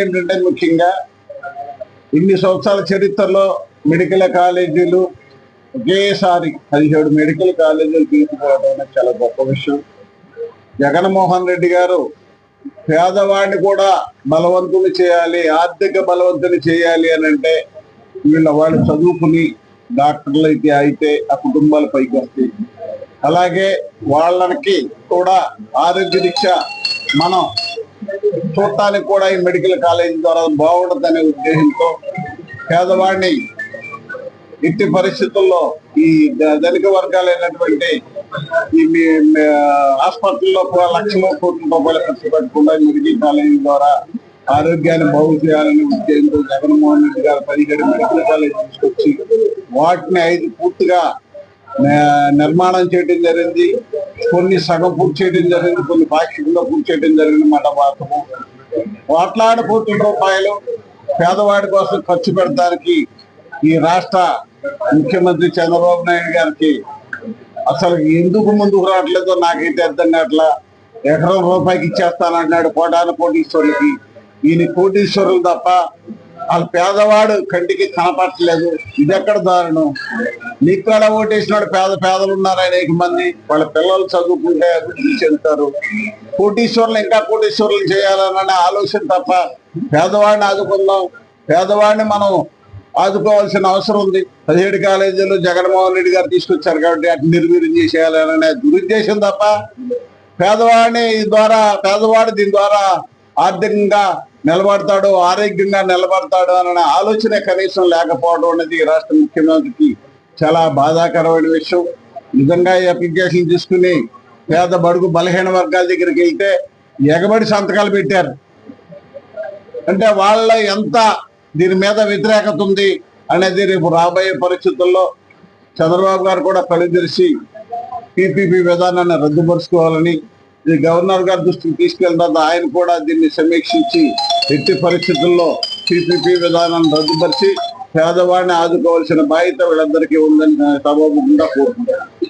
ఏంటంటే ముఖ్యంగా ఇన్ని సంవత్సరాల చరిత్రలో మెడికల్ కాలేజీలు ఒకేసారి పదిహేడు మెడికల్ కాలేజీలు తీసుకోవడం అనేది చాలా గొప్ప విషయం. జగన్మోహన్ రెడ్డి గారు పేదవాడిని కూడా బలవంతుని చేయాలి ఆర్థిక బలవంతుని చేయాలి అని అంటే వీళ్ళ వాళ్ళు చదువుకుని డాక్టర్లు అయితే అయితే ఆ కుటుంబాలు పైకి వస్తాయి. అలాగే వాళ్ళకి కూడా ఆరోగ్య దీక్ష మనం చూడటానికి కూడా ఈ మెడికల్ కాలేజ్ ద్వారా బాగుంటుందనే ఉద్దేశంతో పేదవాడిని ఇట్టి పరిస్థితుల్లో ఈ ధనిక వర్గాలైనటువంటి ఈ మీ హాస్పిటల్లో కూడా లక్షల కోట్ల రూపాయలు ఖర్చు పెట్టకుండా ఈ మెడికల్ కాలేజీ ద్వారా ఆరోగ్యాన్ని బాగు చేయాలనే ఉద్దేశంతో జగన్మోహన్ రెడ్డి గారు పదిహేడు మెడికల్ కాలేజ్ తీసుకొచ్చి వాటిని ఐదు పూర్తిగా నిర్మాణం చేయడం జరిగింది. కొన్ని సగం పూర్తి చేయడం జరిగింది కొన్ని పాక్షికంగా పూర్తి చేయడం జరిగింది మన మాత్రము. కోట్లాది కోట్ల రూపాయలు పేదవాడి కోసం ఖర్చు పెడతానికి ఈ రాష్ట్ర ముఖ్యమంత్రి చంద్రబాబు నాయుడు గారికి అసలు ఎందుకు ముందుకు రావట్లేదో నాకైతే అర్థం కావట్లా. ఎకరం రూపాయికి ఇచ్చేస్తానన్నాడు కోటాను కోటీశ్వరులకి ఈయన కోటీశ్వరులు తప్ప వాళ్ళ పేదవాడు కంటికి కనపడట్లేదు. ఇది ఎక్కడ దారుణం? నీకు కూడా ఓటేసినాడు పేద పేదలు ఉన్నారు అనేక మంది. వాళ్ళ పిల్లలు చదువుకుంటే అభివృద్ధి చెందుతారు. కోటీశ్వరులు ఇంకా కోటీశ్వరులు చేయాలనే ఆలోచన తప్ప పేదవాడిని ఆదుకుందాం. పేదవాడిని మనం ఆదుకోవాల్సిన అవసరం ఉంది. పదిహేడు కాలేజీలు జగన్మోహన్ రెడ్డి గారు తీసుకొచ్చారు కాబట్టి అటు నిర్వీర్యం చేసేయాలనే దురుద్దేశం తప్ప పేదవాడిని ద్వారా పేదవాడు దీని ద్వారా ఆర్థికంగా నిలబడతాడు ఆరోగ్యంగా నిలబడతాడు అనే ఆలోచన కనీసం లేకపోవడం అనేది రాష్ట్ర ముఖ్యమంత్రికి చాలా బాధాకరమైన విషయం. నిజంగా ఈ అప్లికేషన్ తీసుకుని పేద బడుగు బలహీన వర్గాల దగ్గరికి వెళ్తే ఎగబడి సంతకాలు పెట్టారు. అంటే వాళ్ళ ఎంత దీని మీద వ్యతిరేకత ఉంది అనేది రేపు రాబోయే పరిస్థితుల్లో చంద్రబాబు గారు కూడా కళ్ళు పీపీపీ విధానాన్ని రద్దుపరుచుకోవాలని ఇది గవర్నర్ గారి దృష్టికి తీసుకెళ్ళిన ఆయన కూడా దీన్ని సమీక్షించి ఎట్టి పరిస్థితుల్లో పీపీపీ విధానాన్ని రద్దుపరిచి పేదవాడిని ఆదుకోవాల్సిన బాధ్యత వీళ్ళందరికీ ఉందని సభాముఖంగా కోరుకుంటున్నాను.